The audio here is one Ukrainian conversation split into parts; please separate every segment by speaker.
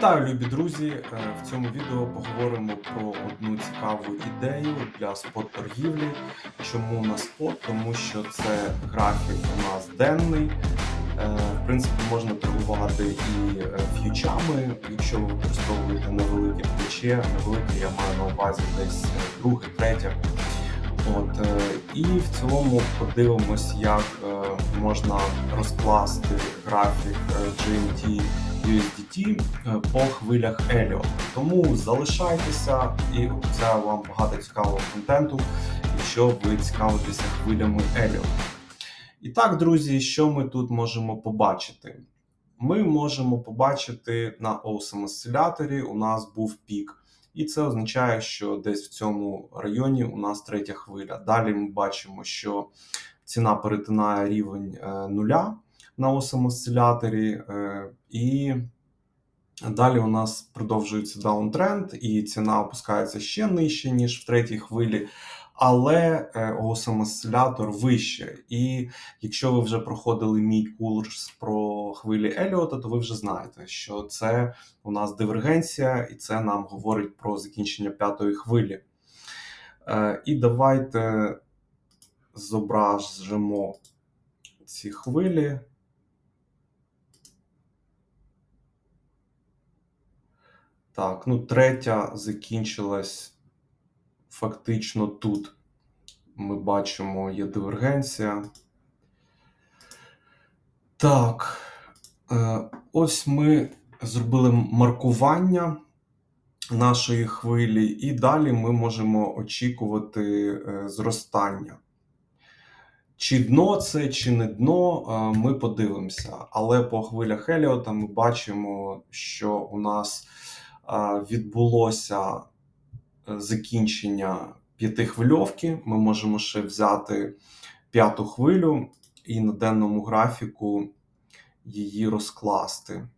Speaker 1: Вітаю, любі друзі! Е, В цьому відео поговоримо про одну цікаву ідею для спот-торгівлі. Чому на спот? Тому що це графік у нас денний. Е, В принципі, можна торгувати і е, ф'ючами, якщо ви використовуєте невелике плече. Невелике я маю на увазі десь друге, третє. От і в цілому подивимось, як можна розкласти графік GMT USDT е, по хвилях Elliott. Тому залишайтеся і обіцяю вам багато цікавого контенту, якщо ви цікавитеся хвилями Elliott. І так, друзі, що ми тут можемо побачити? Ми можемо побачити на Awesome осциляторі у нас був пік. І це означає, що десь в цьому районі у нас третя хвиля. Далі ми бачимо, що ціна перетинає рівень е, нуля на осциляторі, е, і далі у нас продовжується даунтренд, і ціна опускається ще нижче, ніж в третій хвилі. Але е, осцилятор вище. І якщо ви вже проходили мій курс про хвилі Еліота, то ви вже знаєте, що це у нас дивергенція, і це нам говорить про закінчення п'ятої хвилі. Е, І давайте зображимо ці хвилі. Так, ну третя закінчилась фактично тут. Ми бачимо, є дивергенція. Так, е, ось ми зробили маркування нашої хвилі, і далі ми можемо очікувати е, зростання. Чи дно це, чи не дно, е, ми подивимося. Але по хвилях Еліота ми бачимо, що у нас відбулося е, закінчення п'ятихвильовки. Ми можемо ще взяти п'яту хвилю і на денному графіку її розкласти.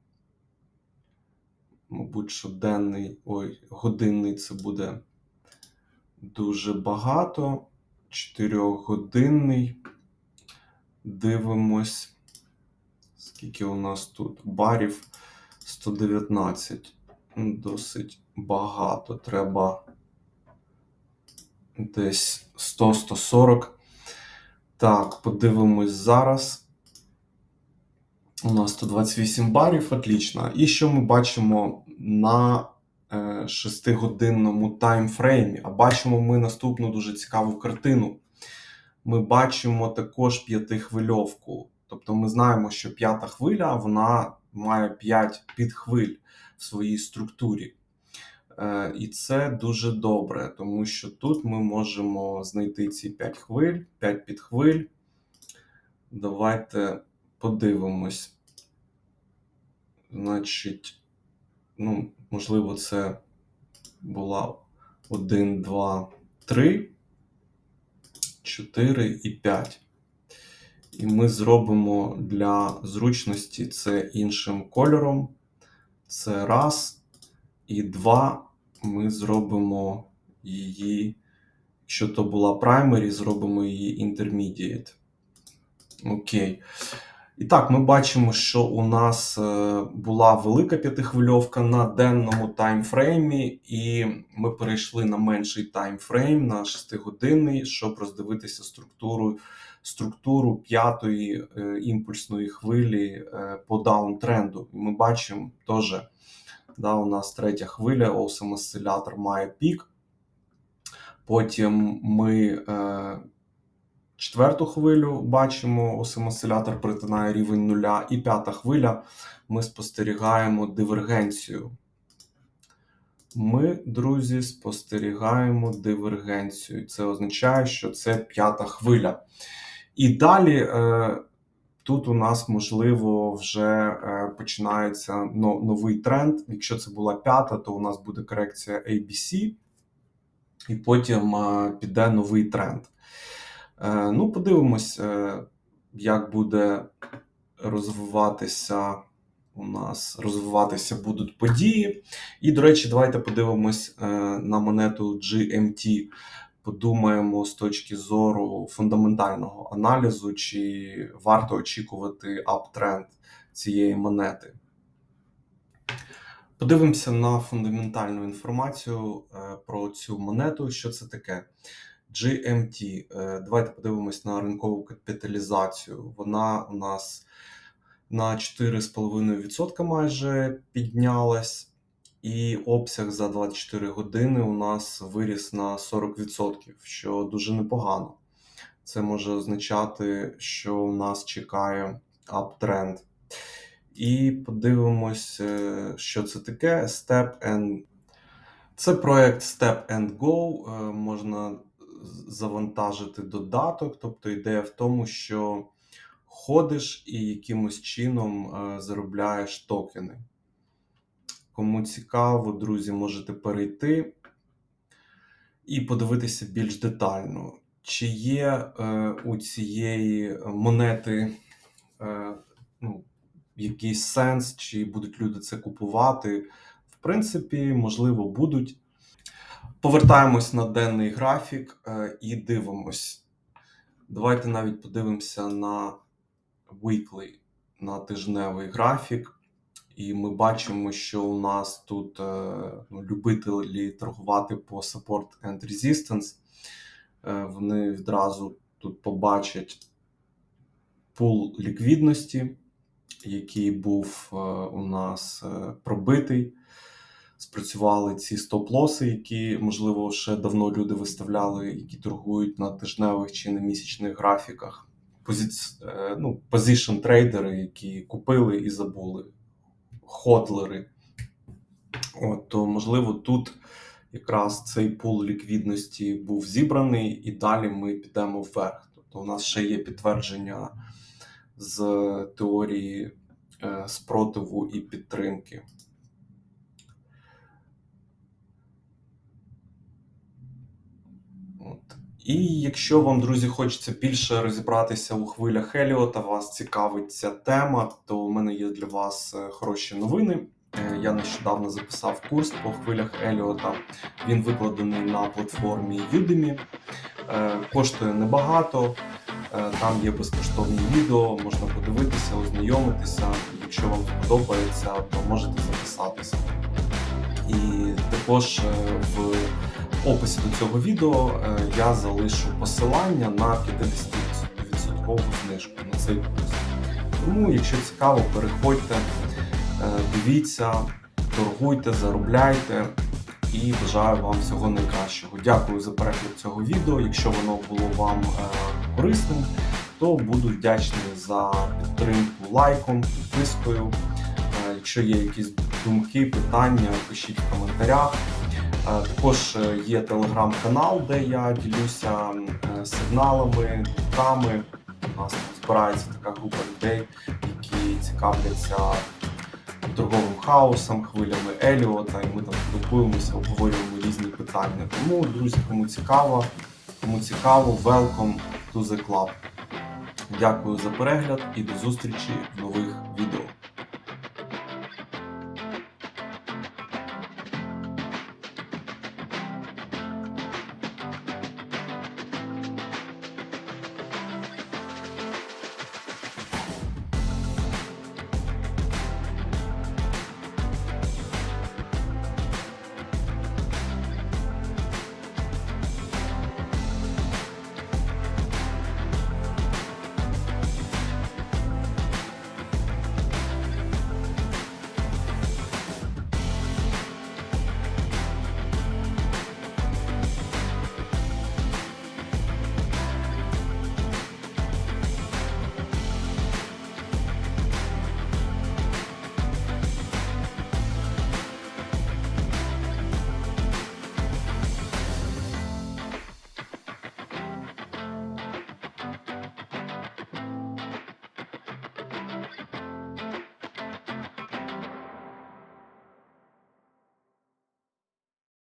Speaker 1: Мабуть, що денний, ой, годинний це буде дуже багато. Чотирьохгодинний. Дивимось, скільки у нас тут барів 119. Досить багато. Треба десь 100-140. Так, подивимось зараз. У нас 128 барів, отлично. І що ми бачимо на 6-годинному таймфреймі? А бачимо ми наступну дуже цікаву картину. Ми бачимо також п'ятихвильовку. Тобто ми знаємо, що п'ята хвиля вона має 5 підхвиль в своїй структурі. Е, І це дуже добре, тому що тут ми можемо знайти ці 5 хвиль, 5 підхвиль. Давайте подивимось. Значить, ну, можливо, це була 1, 2, 3, 4 і 5. І ми зробимо для зручності це іншим кольором. Це раз. І два. Ми зробимо її. Якщо то була primary, зробимо її intermediate. Окей. І так, ми бачимо, що у нас е, була велика п'ятихвильовка на денному таймфреймі, і ми перейшли на менший таймфрейм, на 6-годинний, щоб роздивитися структуру структуру п'ятої е, імпульсної хвилі е, по даунтренду. І ми бачимо теж, да, у нас третя хвиля, Awesome осцилятор має пік. Потім ми четверту хвилю бачимо, Awesome осцилятор перетинає рівень нуля. І п'ята хвиля ми спостерігаємо дивергенцію. Ми, друзі, спостерігаємо дивергенцію. Це означає, що це п'ята хвиля. І далі е, тут у нас, можливо, вже е, починається но, новий тренд. Якщо це була п'ята, то у нас буде корекція ABC, і потім е, піде новий тренд. Е, ну, подивимось, е, як буде розвиватися. У нас розвиватися будуть події. І, до речі, давайте подивимось е, на монету GMT подумаємо з точки зору фундаментального аналізу, чи варто очікувати аптренд цієї монети. Подивимося на фундаментальну інформацію про цю монету. Що це таке? GMT. Е, Давайте подивимось на ринкову капіталізацію. Вона у нас на 4,5% майже піднялась, і обсяг за 24 години у нас виріс на 40%, що дуже непогано. Це може означати, що у нас чекає аптренд. І подивимось, е, що це таке. Step and... Це проект Step and Go. Е, Можна завантажити додаток. Тобто ідея в тому, що ходиш і якимось чином е, заробляєш токени. Кому цікаво, друзі, можете перейти і подивитися більш детально, чи є е, у цієї монети е, ну, якийсь сенс, чи будуть люди це купувати. В принципі, можливо, будуть. Повертаємось на денний графік е, і дивимось. Давайте навіть подивимося на weekly, на тижневий графік. І ми бачимо, що у нас тут е, ну, любителі торгувати по support and resistance. Е, вони відразу тут побачать пул ліквідності, який був у нас пробитий. Спрацювали ці стоп-лоси, які, можливо, ще давно люди виставляли, які торгують на тижневих чи на місячних графіках. Позиці... е, ну, трейдери, які купили і забули, ходлери. От, то, можливо, тут якраз цей пул ліквідності був зібраний, і далі ми підемо вверх. Тобто, у нас ще є підтвердження з теорії е, спротиву і підтримки. От. І якщо вам, друзі, хочеться більше розібратися у хвилях Еліота, вас цікавить ця тема, то у мене є для вас е, хороші новини. Е, Я нещодавно записав курс по хвилях Еліота. Він викладений на платформі Udemy. Е, Коштує небагато. Там є безкоштовні відео, можна подивитися, ознайомитися. Якщо вам подобається, то можете записатися. І також в описі до цього відео е, я залишу посилання на 50% знижку на цей курс. Тому, якщо цікаво, переходьте, е, дивіться, торгуйте, заробляйте і бажаю вам всього найкращого. Дякую за перегляд цього відео. Якщо воно було вам е, корисним, то буду вдячний за підтримку лайком, підпискою. Якщо є якісь думки, питання, пишіть в коментарях. Е, Також е, є телеграм-канал, де я ділюся е, сигналами, думками. У нас збирається така група людей, які цікавляться торговим хаосом, хвилями Еліота, і ми там спілкуємося, обговорюємо різні питання. Тому, друзі, кому цікаво, кому цікаво, welcome to the club. Дякую за перегляд і до зустрічі в нових